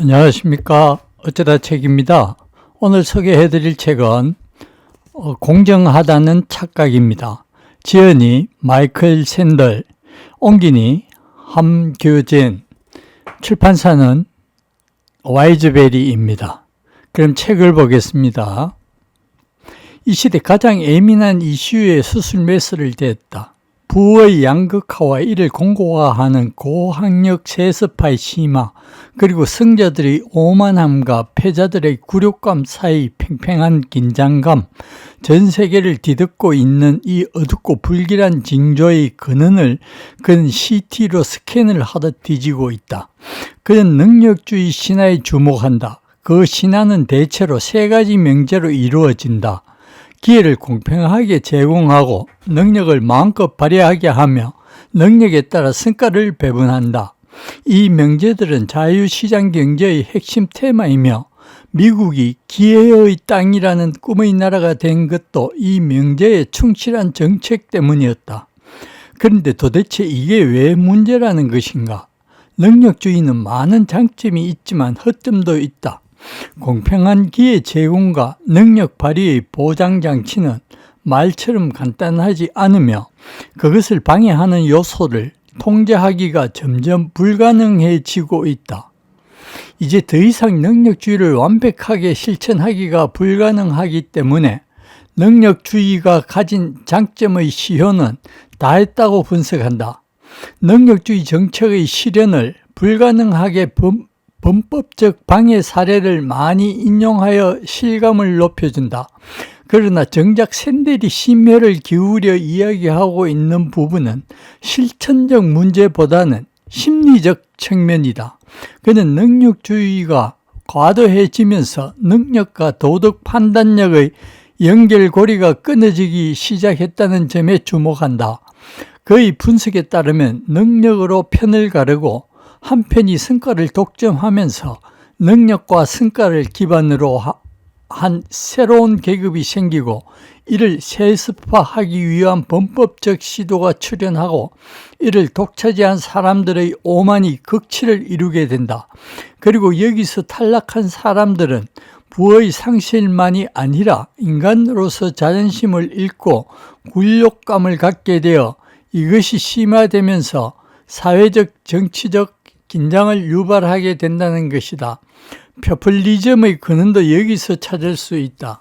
안녕하십니까. 어쩌다 책입니다. 오늘 소개해 드릴 책은 어, 공정하다는 착각입니다. 지연이 마이클 샌들, 옹기니 함규진, 출판사는 와이즈베리입니다. 그럼 책을 보겠습니다. 이 시대 가장 예민한 이슈에 수술 메스를 댔다. 부의 양극화와 이를 공고화하는 고학력 세습파의 심화, 그리고 승자들의 오만함과 패자들의 굴욕감 사이 팽팽한 긴장감, 전 세계를 뒤덮고 있는 이 어둡고 불길한 징조의 근원을 그는 CT로 스캔을 하듯 뒤지고 있다. 그는 능력주의 신화에 주목한다. 그 신화는 대체로 세 가지 명제로 이루어진다. 기회를 공평하게 제공하고 능력을 마음껏 발휘하게 하며 능력에 따라 성과를 배분한다. 이 명제들은 자유시장 경제의 핵심 테마이며 미국이 기회의 땅이라는 꿈의 나라가 된 것도 이 명제에 충실한 정책 때문이었다. 그런데 도대체 이게 왜 문제라는 것인가? 능력주의는 많은 장점이 있지만 허점도 있다. 공평한 기회 제공과 능력 발휘의 보장 장치는 말처럼 간단하지 않으며 그것을 방해하는 요소를 통제하기가 점점 불가능해지고 있다. 이제 더 이상 능력주의를 완벽하게 실천하기가 불가능하기 때문에 능력주의가 가진 장점의 시효는 다했다고 분석한다. 능력주의 정책의 실현을 불가능하게 범 법적 방해 사례를 많이 인용하여 실감을 높여준다. 그러나 정작 샌델이 심혈을 기울여 이야기하고 있는 부분은 실천적 문제보다는 심리적 측면이다. 그는 능력주의가 과도해지면서 능력과 도덕 판단력의 연결고리가 끊어지기 시작했다는 점에 주목한다. 그의 분석에 따르면 능력으로 편을 가르고 한편이 성과를 독점하면서 능력과 성과를 기반으로 한 새로운 계급이 생기고 이를 세습화하기 위한 범법적 시도가 출현하고 이를 독차지한 사람들의 오만이 극치를 이루게 된다. 그리고 여기서 탈락한 사람들은 부의 상실만이 아니라 인간으로서 자존심을 잃고 굴욕감을 갖게 되어 이것이 심화되면서 사회적, 정치적, 긴장을 유발하게 된다는 것이다. 표플리즘의 근원도 여기서 찾을 수 있다.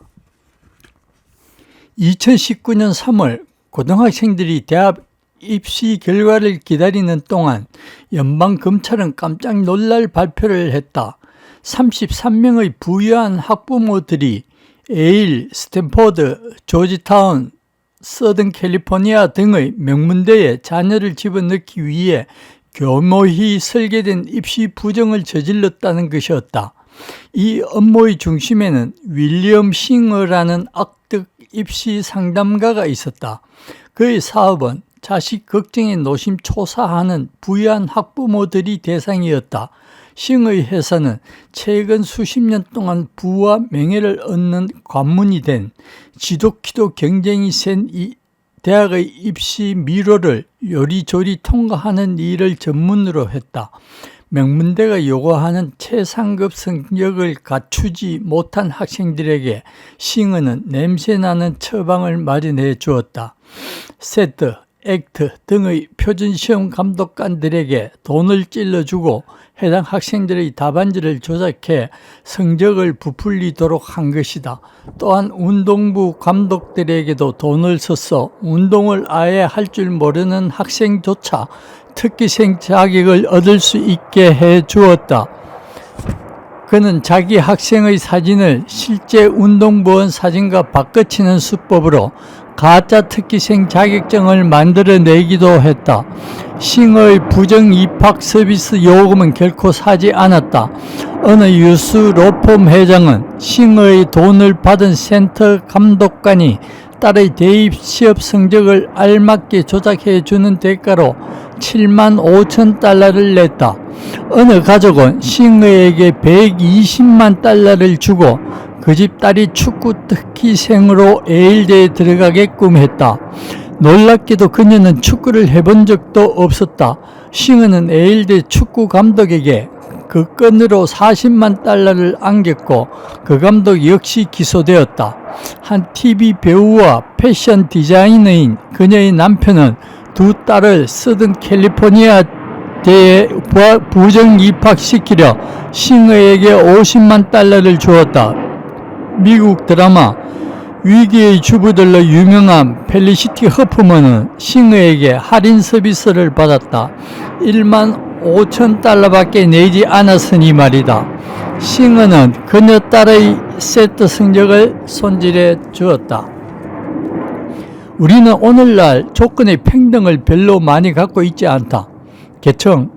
2019년 3월 고등학생들이 대학 입시 결과를 기다리는 동안 연방검찰은 깜짝 놀랄 발표를 했다. 33명의 부유한 학부모들이 에일, 스탠포드, 조지타운, 서든 캘리포니아 등의 명문대에 자녀를 집어넣기 위해 교모히 설계된 입시 부정을 저질렀다는 것이었다. 이 업무의 중심에는 윌리엄 싱어라는 악덕 입시 상담가가 있었다. 그의 사업은 자식 걱정에 노심초사하는 부유한 학부모들이 대상이었다. 싱의 회사는 최근 수십 년 동안 부와 명예를 얻는 관문이 된 지독히도 경쟁이 센 이 대학의 입시 미로를 요리조리 통과하는 일을 전문으로 했다. 명문대가 요구하는 최상급 성적을 갖추지 못한 학생들에게 싱어는 냄새나는 처방을 마련해 주었다. 세트, 액트 등의 표준시험 감독관들에게 돈을 찔러주고 해당 학생들의 답안지를 조작해 성적을 부풀리도록 한 것이다. 또한 운동부 감독들에게도 돈을 써서 운동을 아예 할 줄 모르는 학생조차 특기생 자격을 얻을 수 있게 해 주었다. 그는 자기 학생의 사진을 실제 운동부원 사진과 바꿔치는 수법으로 가짜 특기생 자격증을 만들어내기도 했다. 싱의 부정 입학 서비스 요금은 결코 사지 않았다. 어느 유수 로펌 회장은 싱의 돈을 받은 센터 감독관이 딸의 대입 시업 성적을 알맞게 조작해 주는 대가로 7만 5천 달러를 냈다. 어느 가족은 싱어에게 120만 달러를 주고 그 집 딸이 축구 특기생으로 에일대에 들어가게끔 했다. 놀랍게도 그녀는 축구를 해본 적도 없었다. 싱어는 에일대 축구 감독에게 그 건으로 40만 달러를 안겼고 그 감독 역시 기소되었다. 한 TV 배우와 패션 디자이너인 그녀의 남편은 두 딸을 쓰던 캘리포니아 대에 부- 부정 입학시키려 싱어에게 50만 달러를 주었다. 미국 드라마 위기의 주부들로 유명한 펠리시티 허프먼은 싱어에게 할인 서비스를 받았다. 1만 5천 달러밖에 내지 않았으니 말이다. 싱어는 그녀 딸의 세트 성적을 손질해 주었다. 우리는 오늘날 조건의 평등을 별로 많이 갖고 있지 않다. 계층,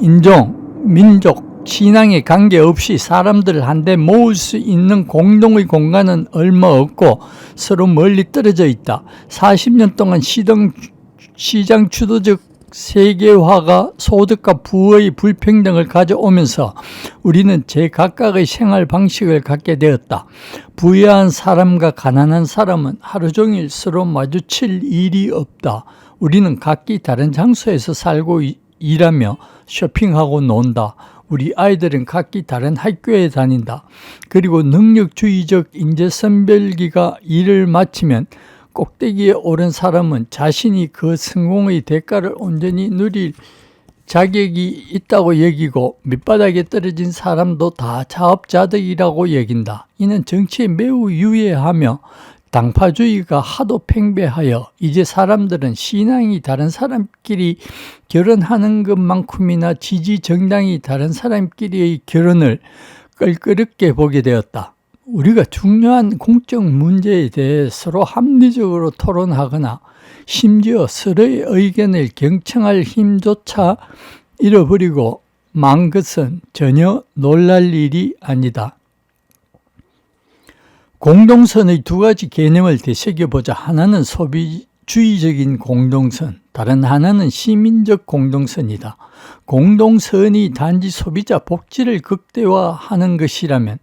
인종, 민족, 신앙에 관계없이 사람들을 한데 모을 수 있는 공동의 공간은 얼마 없고 서로 멀리 떨어져 있다. 40년 동안 시동, 시장 주도적 세계화가 소득과 부의 불평등을 가져오면서 우리는 제각각의 생활 방식을 갖게 되었다. 부유한 사람과 가난한 사람은 하루 종일 서로 마주칠 일이 없다. 우리는 각기 다른 장소에서 살고 이- 일하며 쇼핑하고 논다. 우리 아이들은 각기 다른 학교에 다닌다. 그리고 능력주의적 인재 선별기가 일을 마치면 꼭대기에 오른 사람은 자신이 그 성공의 대가를 온전히 누릴 자격이 있다고 여기고 밑바닥에 떨어진 사람도 다 자업자득이라고 여긴다. 이는 정치에 매우 유해하며 당파주의가 하도 팽배하여 이제 사람들은 신앙이 다른 사람끼리 결혼하는 것만큼이나 지지 정당이 다른 사람끼리의 결혼을 껄끄럽게 보게 되었다. 우리가 중요한 공적 문제에 대해 서로 합리적으로 토론하거나 심지어 서로의 의견을 경청할 힘조차 잃어버리고 만 것은 전혀 놀랄 일이 아니다. 공동선의 두 가지 개념을 되새겨보자. 하나는 소비주의적인 공동선, 다른 하나는 시민적 공동선이다. 공동선이 단지 소비자 복지를 극대화하는 것이라면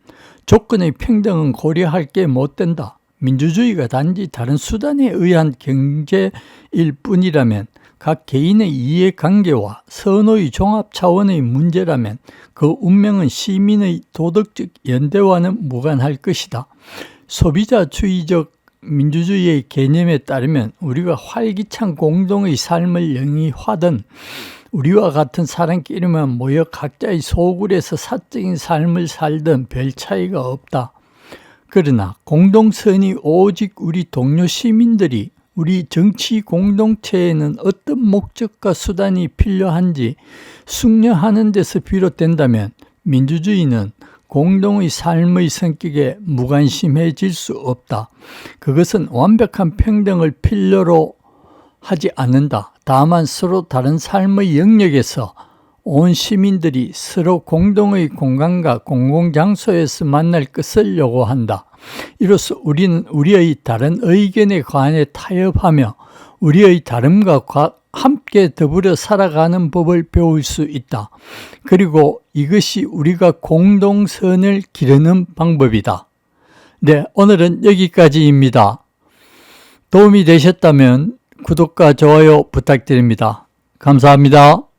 조건의 평등은 고려할 게 못 된다. 민주주의가 단지 다른 수단에 의한 경제일 뿐이라면 각 개인의 이해관계와 선호의 종합 차원의 문제라면 그 운명은 시민의 도덕적 연대와는 무관할 것이다. 소비자 주의적 민주주의의 개념에 따르면 우리가 활기찬 공동의 삶을 영위하든 우리와 같은 사람끼리만 모여 각자의 소굴에서 사적인 삶을 살든 별 차이가 없다. 그러나 공동선이 오직 우리 동료 시민들이 우리 정치 공동체에는 어떤 목적과 수단이 필요한지 숙려하는 데서 비롯된다면 민주주의는 공동의 삶의 성격에 무관심해질 수 없다. 그것은 완벽한 평등을 필요로 하지 않는다. 다만 서로 다른 삶의 영역에서 온 시민들이 서로 공동의 공간과 공공장소에서 만날 것을 요구한다. 이로써 우리는 우리의 다른 의견에 관해 타협하며 우리의 다름과 과- 함께 더불어 살아가는 법을 배울 수 있다. 그리고 이것이 우리가 공동선을 기르는 방법이다. 네, 오늘은 여기까지입니다. 도움이 되셨다면 구독과 좋아요 부탁드립니다. 감사합니다.